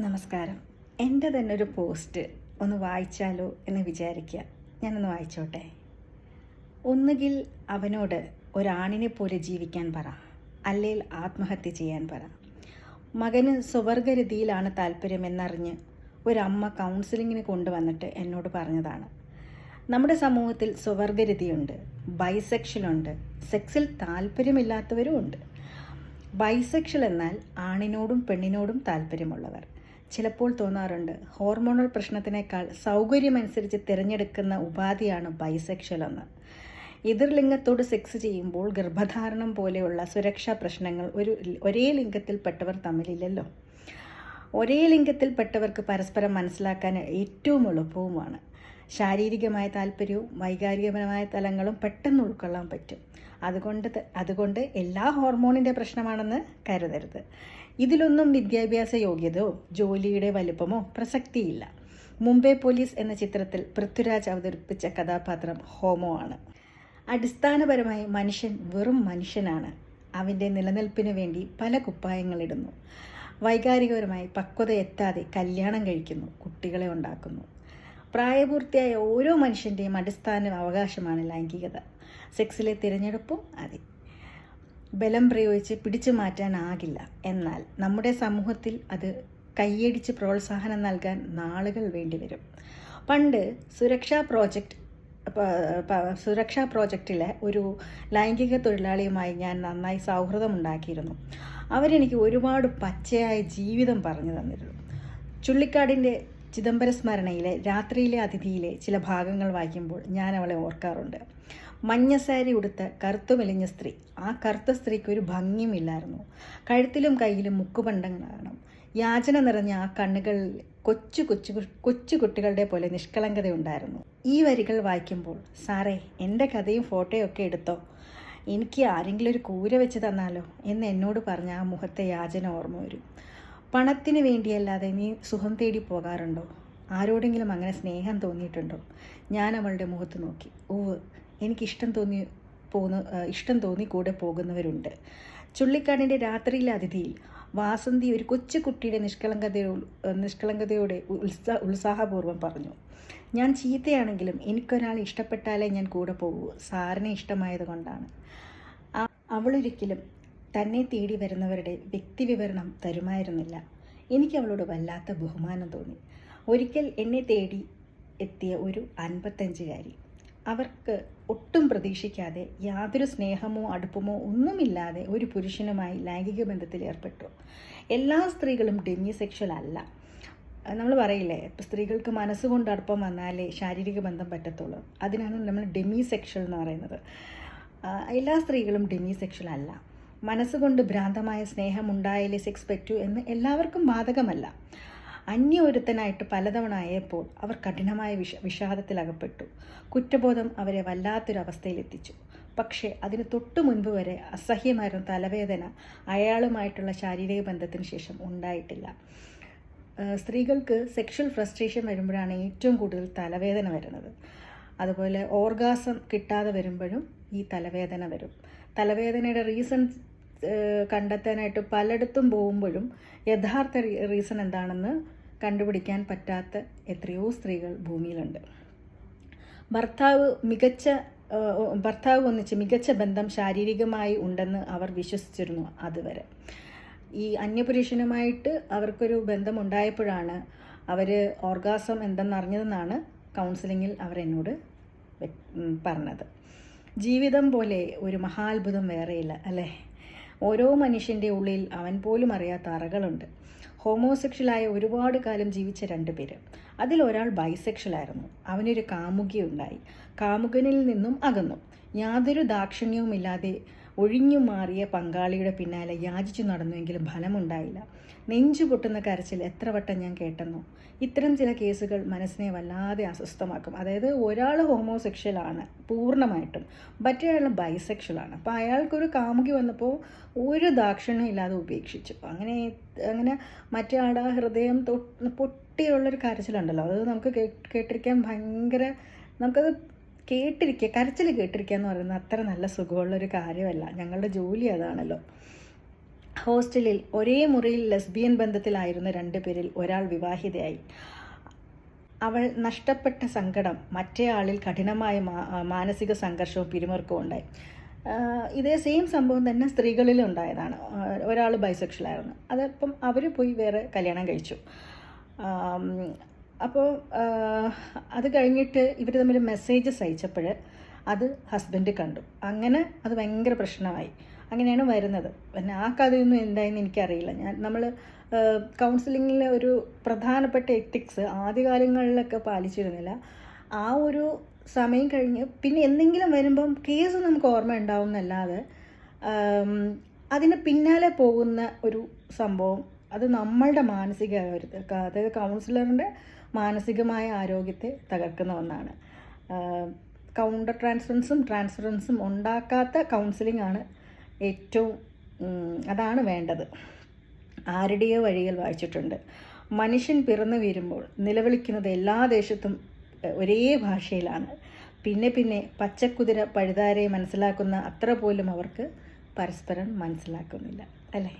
നമസ്കാരം. എന്റെ തന്നെ ഒരു പോസ്റ്റ് ഒന്ന് വായിച്ചാലോ എന്ന് വിചാരിക്കുക. ഞാനൊന്ന് വായിച്ചോട്ടെ. ഒന്നുകിൽ അവനോട് ഒരാണിനെ പോലെ ജീവിക്കാൻ പറ അല്ലെങ്കിൽ ആത്മഹത്യ ചെയ്യാൻ പറ. മകന് സ്വവർഗരതിയിലാണ് താല്പര്യമെന്നറിഞ്ഞ് ഒരമ്മ കൗൺസിലിങ്ങിന് കൊണ്ടുവന്നിട്ട് എന്നോട് പറഞ്ഞതാണ്. നമ്മുടെ സമൂഹത്തിൽ സ്വവർഗരതിയുണ്ട് ബൈസെക്ഷലുണ്ട് സെക്സിൽ താല്പര്യമില്ലാത്തവരും ഉണ്ട് ബൈസെക്ഷൽ എന്നാൽ ആണിനോടും പെണ്ണിനോടും താല്പര്യമുള്ളവർ. ചിലപ്പോൾ തോന്നാറുണ്ട്. ഹോർമോണൽ പ്രശ്നത്തിനേക്കാൾ സൗകര്യമനുസരിച്ച് തിരഞ്ഞെടുക്കുന്ന ഉപാധിയാണ് ബൈസെക്ഷൽ എന്ന്. എതിർലിംഗത്തോട് സെക്സ് ചെയ്യുമ്പോൾ ഗർഭധാരണം പോലെയുള്ള സുരക്ഷാ പ്രശ്നങ്ങൾ ഒരു ഒരേ ലിംഗത്തിൽപ്പെട്ടവർ തമ്മിലില്ലല്ലോ. ഒരേ ലിംഗത്തിൽപ്പെട്ടവർക്ക് പരസ്പരം മനസ്സിലാക്കാൻ ഏറ്റവും എളുപ്പവുമാണ്. ശാരീരികമായ താല്പര്യവും വൈകാരികപരമായ തലങ്ങളും പെട്ടെന്ന് ഉൾക്കൊള്ളാൻ പറ്റും. അതുകൊണ്ട് അതുകൊണ്ട് എല്ലാ ഹോർമോണിന്റെ പ്രശ്നമാണെന്ന് കരുതരുത്. ഇതിലൊന്നും വിദ്യാഭ്യാസ യോഗ്യതയോ ജോലിയുടെ വലുപ്പമോ പ്രസക്തിയില്ല. മുംബൈ പോലീസ് എന്ന ചിത്രത്തിൽ പൃഥ്വിരാജ് അവതരിപ്പിച്ച കഥാപാത്രം ഹോമോ ആണ്. അടിസ്ഥാനപരമായി മനുഷ്യൻ വെറും മനുഷ്യനാണ്. അവന്റെ നിലനിൽപ്പിന് വേണ്ടി പല കുപ്പായങ്ങളിടുന്നു വൈകാരികപരമായി പക്വത എത്താതെ കല്യാണം കഴിക്കുന്നു കുട്ടികളെ ഉണ്ടാക്കുന്നു. പ്രായപൂർത്തിയായ ഓരോ മനുഷ്യന്റെയും അടിസ്ഥാന അവകാശമാണ് ലൈംഗികത. സെക്സിലെ തിരഞ്ഞെടുപ്പും അതെ. ബലം പ്രയോഗിച്ച് പിടിച്ചു മാറ്റാനാകില്ല. എന്നാൽ നമ്മുടെ സമൂഹത്തിൽ അത് കൈയടിച്ച് പ്രോത്സാഹനം നൽകാൻ നാളുകൾ വേണ്ടിവരും. പണ്ട് സുരക്ഷാ പ്രോജക്റ്റ് സുരക്ഷാ പ്രോജക്റ്റിലെ ഒരു ലൈംഗിക തൊഴിലാളിയുമായി ഞാൻ നന്നായി സൗഹൃദമുണ്ടാക്കിയിരുന്നു. അവരെനിക്ക് ഒരുപാട് പച്ചയായ ജീവിതം പറഞ്ഞു തന്നിരുന്നു. ചുള്ളിക്കാടിന്റെ ചിദംബര സ്മരണയിലെ രാത്രിയിലെ അതിഥിയിലെ ചില ഭാഗങ്ങൾ വായിക്കുമ്പോൾ ഞാൻ അവളെ ഓർക്കാറുണ്ട്. മഞ്ഞ സാരി ഉടുത്ത കറുത്തു മെലിഞ്ഞ സ്ത്രീ. ആ കറുത്ത സ്ത്രീക്ക് ഒരു ഭംഗിയുമില്ലായിരുന്നു കഴുത്തിലും കയ്യിലും മുക്കുപണ്ടങ്ങൾ കാണും. യാചന നിറഞ്ഞ ആ കണ്ണുകൾ കൊച്ചു കൊച്ചു കൊച്ചു കുട്ടികളുടെ പോലെ നിഷ്കളങ്കതയുണ്ടായിരുന്നു. ഈ വരികൾ വായിക്കുമ്പോൾ സാറേ എന്റെ കഥയും ഫോട്ടോയൊക്കെ എടുത്തോ? എനിക്ക് ആരെങ്കിലും ഒരു കൂര വെച്ച് തന്നാലോ? എന്ന് എന്നോട് പറഞ്ഞ ആ മുഖത്തെ യാചന ഓർമ്മ വരും. പണത്തിന് വേണ്ടിയല്ലാതെ നീ സുഖം തേടി പോകാറുണ്ടോ? ആരോടെങ്കിലും അങ്ങനെ സ്നേഹം തോന്നിയിട്ടുണ്ടോ? ഞാൻ അവളുടെ മുഖത്ത് നോക്കി. ഓവ് എനിക്കിഷ്ടം തോന്നി പോകുന്ന ഇഷ്ടം തോന്നി കൂടെ പോകുന്നവരുണ്ട്. ചുള്ളിക്കാടിന്റെ രാത്രിയിലെ അതിഥിയിൽ വാസന്തി ഒരു കൊച്ചു കുട്ടിയുടെ നിഷ്കളങ്കതയോ നിഷ്കളങ്കതയോടെ ഉത്സാ ഉത്സാഹപൂർവം പറഞ്ഞു ഞാൻ ചീത്തയാണെങ്കിലും എനിക്കൊരാൾ ഇഷ്ടപ്പെട്ടാലേ ഞാൻ കൂടെ പോകൂ സാറിനെ ഇഷ്ടമായത് കൊണ്ടാണ്. അവളൊരിക്കലും തന്നെ തേടി വരുന്നവരുടെ വ്യക്തിവിവരണം തരുമായിരുന്നില്ല. എനിക്ക് അവളോട് വല്ലാത്ത ബഹുമാനം തോന്നി. ഒരിക്കൽ എന്നെ തേടി എത്തിയ ഒരു അൻപത്തഞ്ചുകാരി അവർക്ക് ഒട്ടും പ്രതീക്ഷിക്കാതെ യാതൊരു സ്നേഹമോ അടുപ്പമോ ഒന്നുമില്ലാതെ ഒരു പുരുഷനുമായി ലൈംഗിക ബന്ധത്തിൽ ഏർപ്പെട്ടു. എല്ലാ സ്ത്രീകളും ഡെമി സെക്ഷൽ അല്ല. നമ്മൾ പറയില്ലേ സ്ത്രീകൾക്ക് മനസ്സുകൊണ്ട് അടുപ്പം വന്നാലേ ശാരീരിക ബന്ധം പറ്റത്തുള്ളൂ. അതിനാണ് നമ്മൾ ഡെമി സെക്ഷൽ എന്ന് പറയുന്നത്. എല്ലാ സ്ത്രീകളും ഡെമി സെക്ഷൽ അല്ല. മനസ്സുകൊണ്ട് ഭ്രാന്തമായ സ്നേഹം ഉണ്ടായാലേ സെക്സ് പറ്റൂ എന്ന് എല്ലാവർക്കും ബാധകമല്ല. അന്യ ഒരുത്തനായിട്ട് പലതവണ ആയപ്പോൾ അവർ കഠിനമായ വിഷ വിഷാദത്തിലകപ്പെട്ടു. കുറ്റബോധം അവരെ വല്ലാത്തൊരവസ്ഥയിലെത്തിച്ചു. പക്ഷേ അതിന് തൊട്ടു മുൻപ് വരെ അസഹ്യമായിരുന്ന തലവേദന അയാളുമായിട്ടുള്ള ശാരീരിക ബന്ധത്തിന് ശേഷം ഉണ്ടായിട്ടില്ല. സ്ത്രീകൾക്ക് സെക്ഷൽ ഫ്രസ്ട്രേഷൻ വരുമ്പോഴാണ് ഏറ്റവും കൂടുതൽ തലവേദന വരുന്നത്. അതുപോലെ ഓർഗാസം കിട്ടാതെ വരുമ്പോഴും ഈ തലവേദന വരും. തലവേദനയുടെ റീസൺ കണ്ടെത്താനായിട്ട് പലയിടത്തും പോകുമ്പോഴും യഥാർത്ഥ റീസൺ എന്താണെന്ന് കണ്ടുപിടിക്കാൻ പറ്റാത്ത എത്രയോ സ്ത്രീകൾ ഭൂമിയിലുണ്ട്. ഭർത്താവ് മികച്ച ഭർത്താവ് ഒന്നിച്ച് മികച്ച ബന്ധം ശാരീരികമായി ഉണ്ടെന്ന് അവർ വിശ്വസിച്ചിരുന്നു അതുവരെ. ഈ അന്യപുരുഷനുമായിട്ട് അവർക്കൊരു ബന്ധം ഉണ്ടായപ്പോഴാണ് അവർ ഓർഗാസം എന്തെന്നറിഞ്ഞതെന്നാണ് കൗൺസിലിങ്ങിൽ വ്യ- പറഞ്ഞത്. ജീവിതം പോലെ ഒരു മഹാത്ഭുതം വേറെയില്ല അല്ലേ? ഓരോ മനുഷ്യന്റെ ഉള്ളിൽ അവൻ പോലും അറിയാത്ത അറകളുണ്ട്. ഹോമോസെക്ഷലായ ഒരുപാട് കാലം ജീവിച്ച രണ്ട് പേര്. അതിലൊരാൾ ബൈസെക്ഷലായിരുന്നു. അവനൊരു കാമുകിയുണ്ടായി കാമുകനിൽ നിന്നും അകന്നു. യാതൊരു ദാക്ഷിണ്യവുമില്ലാതെ ഒഴിഞ്ഞു മാറിയ പങ്കാളിയുടെ പിന്നാലെ യാചിച്ചു നടന്നുവെങ്കിലും ഫലമുണ്ടായില്ല. നെഞ്ചു പൊട്ടുന്ന കരച്ചിൽ എത്ര വട്ടം ഞാൻ കേട്ടെന്നു? ഇത്തരം ചില കേസുകൾ മനസ്സിനെ വല്ലാതെ അസ്വസ്ഥമാക്കും. അതായത് ഒരാൾ ഹോമോസെക്ഷലാണ് പൂർണമായിട്ടും. മറ്റേയാൾ ബൈസെക്ഷലാണ് അപ്പോൾ അയാൾക്കൊരു കാമുകി വന്നപ്പോൾ ഒരു ദാക്ഷിണ്യം ഇല്ലാതെ ഉപേക്ഷിച്ചു. അങ്ങനെ അങ്ങനെ മറ്റേ ഹൃദയം തൊട്ട് പൊട്ടിയുള്ളൊരു കരച്ചിലുണ്ടല്ലോ. അത് നമുക്ക് കേട്ടിരിക്കാൻ ഭയങ്കര നമുക്കത് കേട്ടിരിക്കുക കരച്ചിൽ കേട്ടിരിക്കുക എന്ന് പറയുന്നത് അത്ര നല്ല സുഖമുള്ളൊരു കാര്യമല്ല. ഞങ്ങളുടെ ജോലി അതാണല്ലോ. ഹോസ്റ്റലിൽ ഒരേ മുറിയിൽ ലെസ്ബിയൻ ബന്ധത്തിലായിരുന്ന രണ്ട് പേരിൽ ഒരാൾ വിവാഹിതയായി. അവൾ നഷ്ടപ്പെട്ട സങ്കടം മറ്റേയാളിൽ കഠിനമായ മാനസിക സംഘർഷവും പിരിമുറുക്കവും ഉണ്ടായി. ഇതേ സെയിം സംഭവം തന്നെ സ്ത്രീകളിലും ഉണ്ടായതാണ്. ഒരാൾ ബൈസെക്ഷലായിരുന്നു അതപ്പം അവർ പോയി വേറെ കല്യാണം കഴിച്ചു. അപ്പോൾ അത് കഴിഞ്ഞിട്ട് ഇവർ തമ്മിൽ മെസ്സേജസ് അയച്ചപ്പോൾ അത് ഹസ്ബൻഡ് കണ്ടു. അങ്ങനെ അത് ഭയങ്കര പ്രശ്നമായി. അങ്ങനെയാണ് വരുന്നത്. പിന്നെ ആ കഥയൊന്നും എന്തായെന്ന് എനിക്കറിയില്ല. ഞാൻ നമ്മൾ കൗൺസിലിങ്ങിലെ ഒരു പ്രധാനപ്പെട്ട എത്തിക്സ് ആദ്യകാലങ്ങളിലൊക്കെ പാലിച്ചിരുന്നില്ല. ആ ഒരു സമയം കഴിഞ്ഞ് പിന്നെ എന്തെങ്കിലും വരുമ്പം കേസ് നമുക്ക് ഓർമ്മ ഉണ്ടാവും എന്നല്ലാതെ അതിന് പിന്നാലെ പോകുന്ന ഒരു സംഭവം അത് നമ്മളുടെ മാനസിക അതായത് കൗൺസിലറിന്റെ മാനസികമായ ആരോഗ്യത്തെ തകർക്കുന്ന ഒന്നാണ്. കൗണ്ടർ ട്രാൻസ്ഫറൻസും ട്രാൻസ്ഫറൻസും ഉണ്ടാക്കാത്ത കൗൺസിലിംഗ് ആണ് ഏറ്റവും അതാണ് വേണ്ടത്. ആരുടെയോ വഴികൾ വായിച്ചിട്ടുണ്ട്. മനുഷ്യൻ പിറന്നു വീരുമ്പോൾ നിലവിളിക്കുന്നത് എല്ലാ ദേശത്തും ഒരേ ഭാഷയിലാണ്. പിന്നെ പിന്നെ പച്ചക്കുതിര പഴുതാരയെ മനസ്സിലാക്കുന്ന അത്ര പോലും അവർക്ക് പരസ്പരം മനസ്സിലാക്കുന്നില്ല. അല്ലേ?